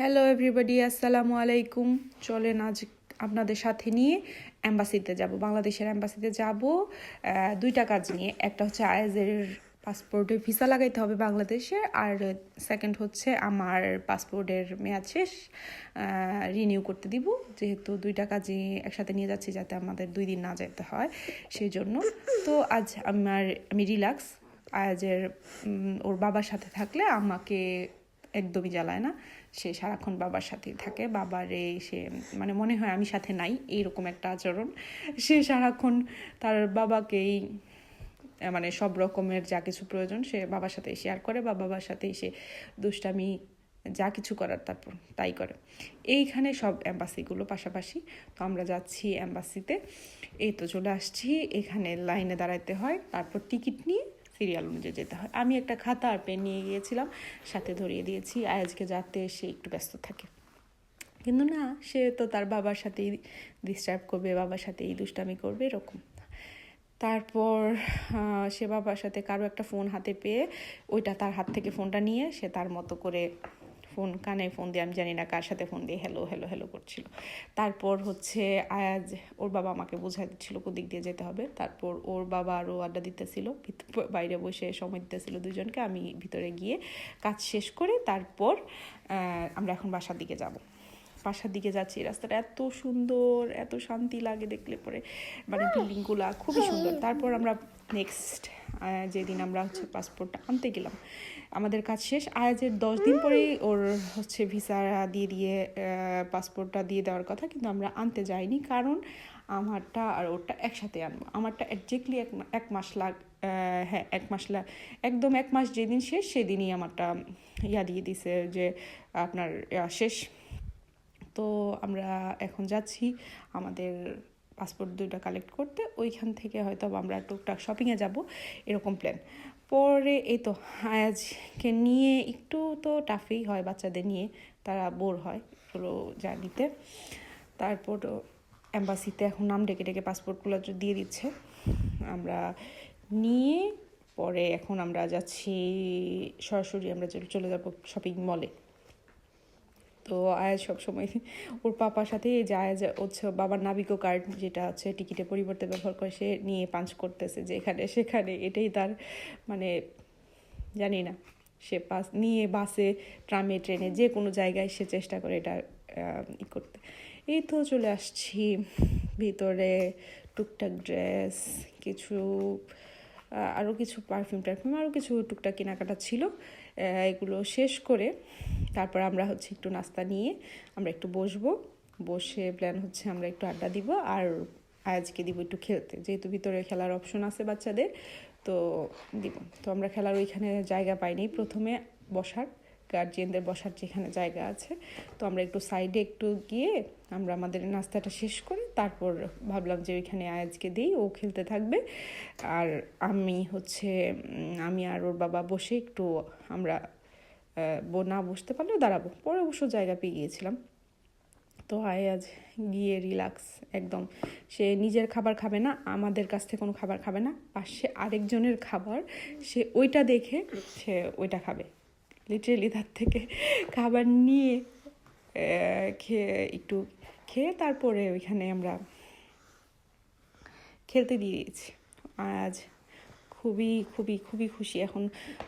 Hello everybody আসসালামু আলাইকুম চলেন আজ আপনাদের সাথে নিয়ে অ্যাম্বাসিতে যাব। বাংলাদেশের অ্যাম্বাসিতে যাব দুইটা কাজ নিয়ে। একটা হচ্ছে আয়াজের পাসপোর্টে ভিসা লাগাইতে হবে বাংলাদেশে, আর সেকেন্ড হচ্ছে আমার পাসপোর্টের মেয়াদ শেষ রিনিউ করতে দিব। যেহেতু দুইটা কাজই একসাথে নিয়ে যাচ্ছি যাতে আমাদের দুই দিন না যেতে হয় সেই জন্য তো আজ আমার, আমি রিল্যাক্স। আয়াজের ওর বাবার সাথে থাকলে আমাকে একদমই জ্বালায় না। সে সারাক্ষণ বাবার সাথেই থাকে। বাবারে সে মানে মনে হয় আমি সাথে নাই, এইরকম একটা আচরণ। সে সারাক্ষণ তার বাবাকেই মানে সব রকমের যা কিছু প্রয়োজন সে বাবার সাথে শেয়ার করে। বা বাবার সাথেই সে দুষ্টামি, যা কিছু করার তারপর তাই করে। এইখানে সব অ্যাম্বাসিগুলো পাশাপাশি। তো আমরা যাচ্ছি অ্যাম্বাসিতে এই তো চলে আসছি। এখানে লাইনে দাঁড়াইতে হয়। তারপর টিকিট নিয়ে সিরিয়াল অনুযায়ী যেতে হয়। আমি একটা খাতা আর পেন নিয়ে গিয়েছিলাম, সাথে ধরিয়ে দিয়েছি আজকে যাতে সে একটু ব্যস্ত থাকে। কিন্তু না, সে তো তার বাবার সাথেই ডিস্টার্ব করবে, বাবার সাথে এই দুষ্টামি করবে, এরকম তারপর সে বাবার সাথে কারও একটা ফোন হাতে পেয়ে, ওইটা তার হাত থেকে ফোনটা নিয়ে সে তার মতো করে ফোন, কানে ফোন দিয়ে, আমি জানি না কার সাথে ফোন দিয়ে হ্যালো হ্যালো হ্যালো করছিল। তারপর হচ্ছে আয়াজ ওর বাবা আমাকে বোঝাই দিচ্ছিল কোদিক দিয়ে যেতে হবে। তারপর ওর বাবা আরও আড্ডা দিতেছিল বাইরে বসে সময় দিতেছিল দুজনকে। আমি ভিতরে গিয়ে কাজ শেষ করে তারপর আমরা এখন বাসার দিকে যাব। বাসার দিকে যাচ্ছি রাস্তাটা এত সুন্দর এত শান্তি লাগে দেখলে পরে। মানে বিল্ডিংগুলা খুবই সুন্দর। তারপর আমরা নেক্সট যেদিন আমরা হচ্ছে পাসপোর্টটা আনতে গেলাম আমাদের কাজ শেষ। আয়াজের দশ দিন পরেই ওর হচ্ছে ভিসা দিয়ে দিয়ে পাসপোর্টটা দিয়ে দেওয়ার কথা কিন্তু আমরা আনতে যাইনি। কারণ আমারটা আর ওরটা একসাথে আনব। আমারটা একজ্যাক্টলি এক এক মাস লাগ হ্যাঁ এক মাস লাগ একদম এক মাস যেদিন শেষ সেদিনই আমারটা ইয়া দিয়ে দিছে যে আপনার শেষ। তো আমরা এখন যাচ্ছি আমাদের পাসপোর্ট দুইটা কালেক্ট করতে। ওইখান থেকে হয়তো আমরা টুকটাক শপিংয়ে যাব, এরকম প্ল্যান পরে এই তো, আয়াজকে নিয়ে একটু তো টাফই হয় বাচ্চাদের নিয়ে, তারা বোর হয় পুরো জার্নিতে। তারপর অ্যাম্বাসিতে এখন নাম ডেকে ডেকে পাসপোর্টগুলো দিয়ে দিচ্ছে। আমরা নিয়ে পরে এখন আমরা যাচ্ছি সরাসরি আমরা চলে যাব শপিং মলে তো আয়াজ সবসময় ওর পাপার সাথে এই যে আয়াজ হচ্ছে, বাবার নাবিকো কার্ড যেটা হচ্ছে টিকিটের পরিবর্তে ব্যবহার করে সে নিয়ে পাঞ্চ করতেছে যে এখানে, সেখানে, এটাই তার মানে জানি না, সে পাস নিয়ে বাসে ট্রামে, ট্রেনে যে কোনো জায়গায় সে চেষ্টা করে এটা ই করতে। এই তো চলে আসছি ভিতরে, টুকটাক ড্রেস কিছু আরও কিছু পারফিউম টারফিউম আরও কিছু টুকটাক কেনাকাটা ছিল। এগুলো শেষ করে তারপর আমরা হচ্ছে একটু নাস্তা নিয়ে আমরা একটু বসবো। বসে প্ল্যান হচ্ছে আমরা একটু আড্ডা দিব আর আজকে দিব একটু খেলতে। যেহেতু ভিতরে খেলার অপশন আছে বাচ্চাদের, তো দিব। তো আমরা খেলার ওইখানে জায়গা পাইনি প্রথমে বসার। গার্জিয়ানদের বসার যেখানে জায়গা আছে, তো আমরা একটু সাইডে একটু গিয়ে আমরা আমাদের নাস্তাটা শেষ করে তারপর ভাবলাম যে ওইখানে আয়াজকে দিই, ও খেলতে থাকবে। আর আমি হচ্ছে আমি আর ওর বাবা বসে একটু আমরা না বসতে পারলেও দাঁড়াবো। পরে অবশ্য জায়গা পেয়ে গিয়েছিলাম। তো আয়াজ গিয়ে রিল্যাক্স একদম। সে নিজের খাবার খাবে না, আমাদের কাছ থেকে কোনো খাবার খাবে না। পাশে আরেকজনের খাবার, সে ওইটা দেখে সে ওইটা খাবে। লিটারেলি তার থেকে খাবার নিয়ে খেয়ে একটু খেয়ে তারপরে ওইখানে আমরা খেলতে দিয়ে দিয়েছি। আজ খুবই খুবই খুবই খুশি। এখন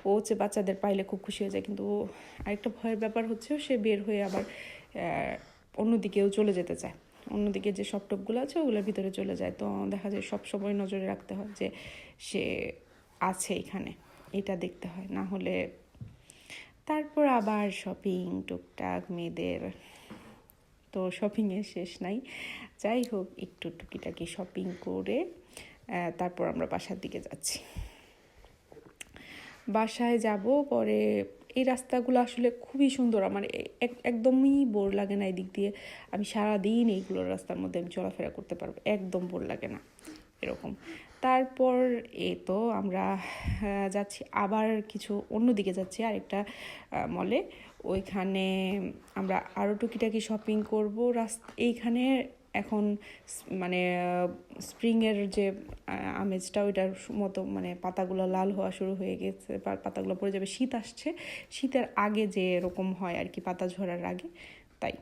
ও হচ্ছে বাচ্চাদের পাইলে খুব খুশি হয়ে যায়। কিন্তু ও আরেকটা ভয়ের ব্যাপার হচ্ছে সে বের হয়ে আবার অন্যদিকেও চলে যেতে চায়। অন্যদিকে যে সব টপগুলো আছে ওগুলোর ভিতরে চলে যায়। তো দেখা যায় সব সময় নজরে রাখতে হয় যে সে আছে এখানে। এটা দেখতে হয়। না হলে তারপর আবার শপিং টুকটাক মেয়েদের তো শপিংয়ের শেষ নাই। যাই হোক, একটু টুকিটাকি শপিং করে তারপর আমরা বাসার দিকে যাচ্ছি। বাসায় যাব পরে এই রাস্তাগুলো আসলে খুবই সুন্দর। আমার এক- একদমই বোর লাগে না এই দিক দিয়ে। আমি সারাদিন এইগুলোর রাস্তার মধ্যে আমি চলাফেরা করতে পারব। একদম বোর লাগে না। এরকম। তারপর এ তো আমরা যাচ্ছি, আবার কিছু অন্যদিকে যাচ্ছি, আরেকটা মলে ওইখানে আমরা আরও টুকিটাকি শপিং করব। রাস্তা, এইখানে এখন মানে স্প্রিংয়ের যে আমেজটা, ওইটার মতো মানে পাতাগুলো লাল হওয়া শুরু হয়ে গেছে পাতাগুলো পড়ে যাবে, শীত আসছে। শীতের আগে যে এরকম হয় আর কি, পাতা ঝরার আগে, তাই।